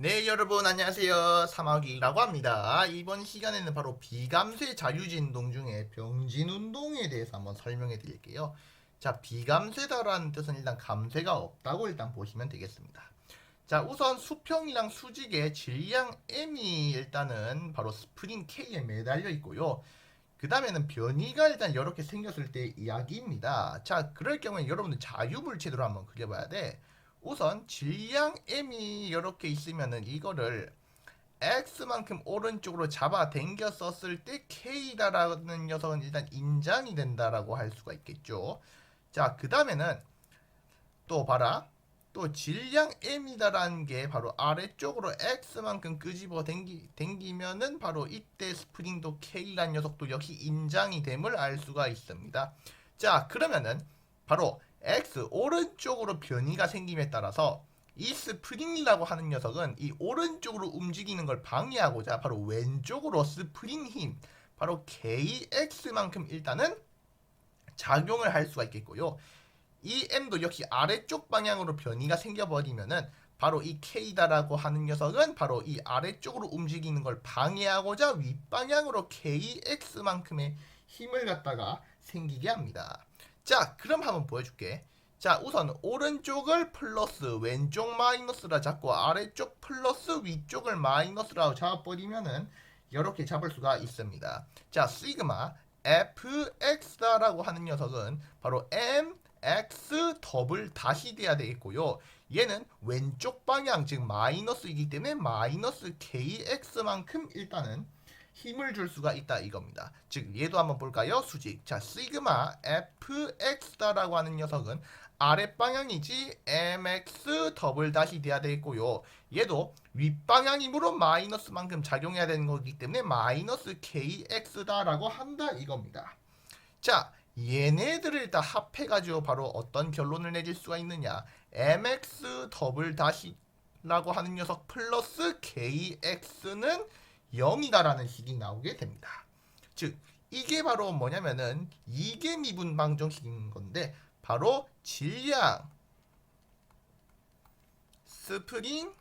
네 여러분 안녕하세요. 사마귀라고 합니다. 이번 시간에는 바로 비감쇄 자유진동 중에 병진운동에 대해서 한번 설명해 드릴게요. 자 비감쇄다라는 뜻은 일단 감쇄가 없다고 일단 보시면 되겠습니다. 자 우선 수평이랑 수직의 질량 M이 일단은 바로 스프링 K에 매달려 있고요. 그 다음에는 변이가 일단 이렇게 생겼을 때 이야기입니다. 자 그럴 경우에 여러분들 자유물체도로 한번 그려봐야 돼 우선 질량 m이 이렇게 있으면은 이거를 x만큼 오른쪽으로 잡아 당겨 썼을 때 k다라는 녀석은 일단 인장이 된다라고 할 수가 있겠죠. 자, 그 다음에는 또 봐라. 또 질량 m이다라는 게 바로 아래쪽으로 x만큼 끄집어 당기, 당기면은 바로 이때 스프링도 k라는 녀석도 역시 인장이 됨을 알 수가 있습니다. 자, 그러면은 바로 x 오른쪽으로 변이가 생김에 따라서 이 스프링이라고 하는 녀석은 이 오른쪽으로 움직이는 걸 방해하고자 바로 왼쪽으로 스프링 힘 바로 kx만큼 일단은 작용을 할 수가 있겠고요. 이 m도 역시 아래쪽 방향으로 변이가 생겨버리면은 바로 이 k다라고 하는 녀석은 바로 이 아래쪽으로 움직이는 걸 방해하고자 윗방향으로 kx만큼의 힘을 갖다가 생기게 합니다. 자, 그럼 한번 보여줄게. 자, 우선 오른쪽을 플러스 왼쪽 마이너스라 잡고 아래쪽 플러스 위쪽을 마이너스라고 잡아버리면은 이렇게 잡을 수가 있습니다. 자, 시그마 fx라고 하는 녀석은 바로 mx 더블 다시 돼야 되겠고요. 얘는 왼쪽 방향 즉 마이너스이기 때문에 마이너스 kx만큼 일단은 힘을 줄 수가 있다 이겁니다. 즉 얘도 한번 볼까요? 수직. 자, 시그마 fx다라고 하는 녀석은 아랫 방향이지 mx 더블 다시 돼야 되겠고요. 얘도 윗방향이므로 마이너스만큼 작용해야 되는 거기 때문에 마이너스 kx다라고 한다 이겁니다. 자, 얘네들을 다 합해가지고 바로 어떤 결론을 내릴 수가 있느냐? mx 더블 다시 라고 하는 녀석 플러스 kx는 0이다라는 식이 나오게 됩니다. 즉 이게 바로 뭐냐면은 이게 미분 방정식인 건데 바로 질량 스프링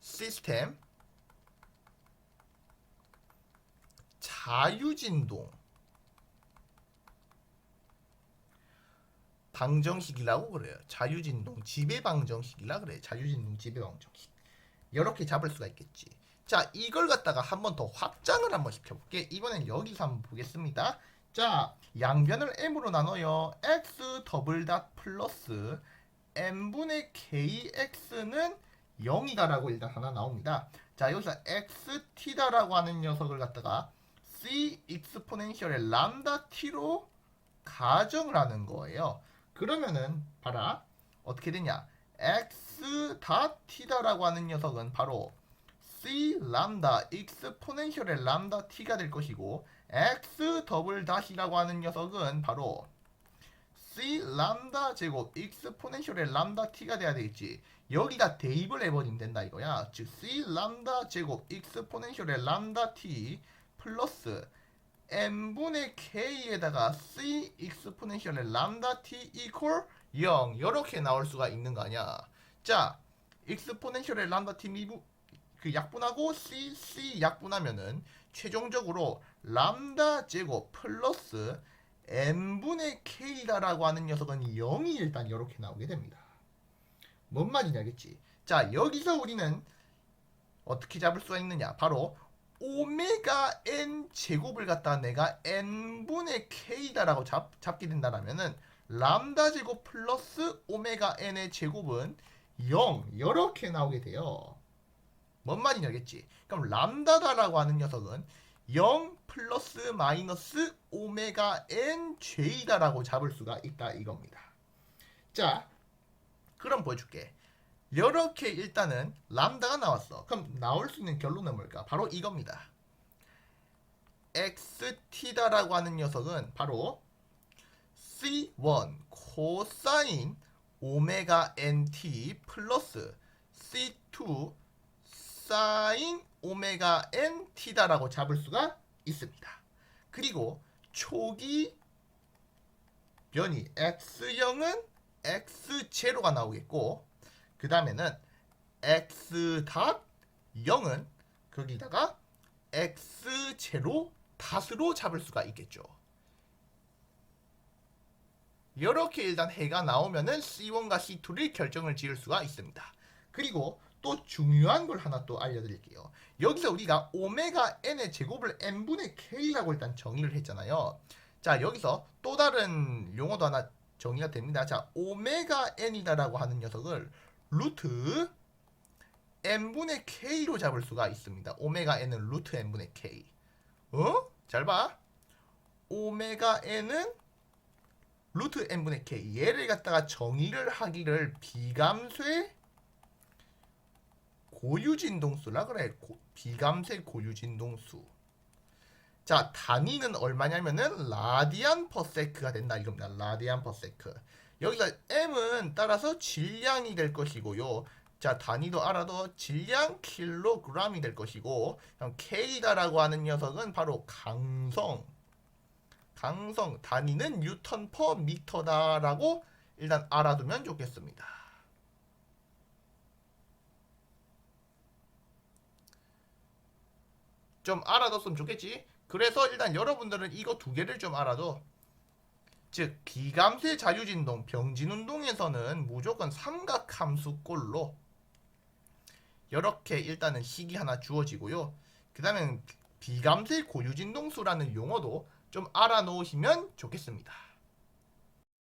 시스템 자유진동 방정식이라고 그래요. 자유진동 지배 방정식이라 그래요. 자유진동 지배 방정식. 이렇게 잡을 수가 있겠지. 자, 이걸 갖다가 한 번 더 확장을 한번 시켜볼게. 이번엔 여기서 한번 보겠습니다. 자, 양변을 m으로 나눠요. x 더블 닷 플러스 n분의 kx는 0이다라고 일단 하나 나옵니다. 자, 여기서 xt다라고 하는 녀석을 갖다가 c 익스포넨셜의 람다 t로 가정을 하는 거예요. 그러면은 봐라. 어떻게 되냐? x 다 t다라고 하는 녀석은 바로 c 람다 익스포넨셜의 람다 t가 될 것이고 x 더블 다시라고 하는 녀석은 바로 c 람다 제곱 익스포넨셜의 람다 t가 돼야 되겠지. 여기다 대입을 해버리면 된다 이거야. 즉 c 람다 제곱 익스포넨셜의 람다 t 플러스 n분의 k에다가 c 익스포넨셜의 람다 t 이퀄 0 이렇게 나올 수가 있는 거 아니야. 자, 익스포넨셜의 람다 미분 그 약분하고 c c 약분하면은 최종적으로 람다 제곱 플러스 n분의 k다라고 하는 녀석은 0이 일단 이렇게 나오게 됩니다. 뭔 말이냐 겠지? 자, 여기서 우리는 어떻게 잡을 수가 있느냐? 바로 오메가 n 제곱을 갖다 내가 n분의 k다라고 잡, 잡게 된다라면은 람다 제곱 플러스 오메가 n의 제곱은 0 이렇게 나오게 돼요. 뭔 말이냐겠지? 그럼 람다다라고 하는 녀석은 0 플러스 마이너스 오메가 n j다라고 잡을 수가 있다 이겁니다. 자, 그럼 보여줄게. 이렇게 일단은 람다가 나왔어. 그럼 나올 수 있는 결론은 뭘까? 바로 이겁니다. xt다라고 하는 녀석은 바로 c1 코사인 오메가 nt 플러스 c2 사인 오메가 nt다라고 잡을 수가 있습니다. 그리고 초기 변이 x0은 x0가 나오겠고 그 다음에는 x 닷 0은 거기다가 x 제로 닷으로 잡을 수가 있겠죠. 이렇게 일단 해가 나오면은 C1과 C2를 결정을 지을 수가 있습니다. 그리고 또 중요한 걸 하나 또 알려드릴게요. 여기서 우리가 오메가 n의 제곱을 n분의 k라고 일단 정의를 했잖아요. 자 여기서 또 다른 용어도 하나 정의가 됩니다. 자 오메가 n이다라고 하는 녀석을 루트 n분의 k로 잡을 수가 있습니다. 오메가 n은 루트 n분의 k. 어? 잘 봐. 오메가 n은 루트 n분의 k. 얘를 갖다가 정의를 하기를 비감쇄 고유진동수라 그래. 고- 비감쇄 고유진동수. 자, 단위는 얼마냐면은 라디안 퍼세크가 된다 이겁니다. 라디안 퍼세크. 여기서 m은 따라서 질량이 될 것이고요. 자, 단위도 알아도 질량 킬로그램이 될 것이고, 그럼 K다라고 하는 녀석은 바로 강성. 강성 단위는 뉴턴 퍼 미터다라고 일단 알아두면 좋겠습니다. 좀 알아뒀으면 좋겠지. 그래서 일단 여러분들은 이거 두 개를 좀 알아도 즉 비감쇄 자유진동 병진운동에서는 무조건 삼각함수꼴로 이렇게 일단은 식이 하나 주어지고요. 그 다음에 비감쇄 고유진동수라는 용어도 좀 알아놓으시면 좋겠습니다.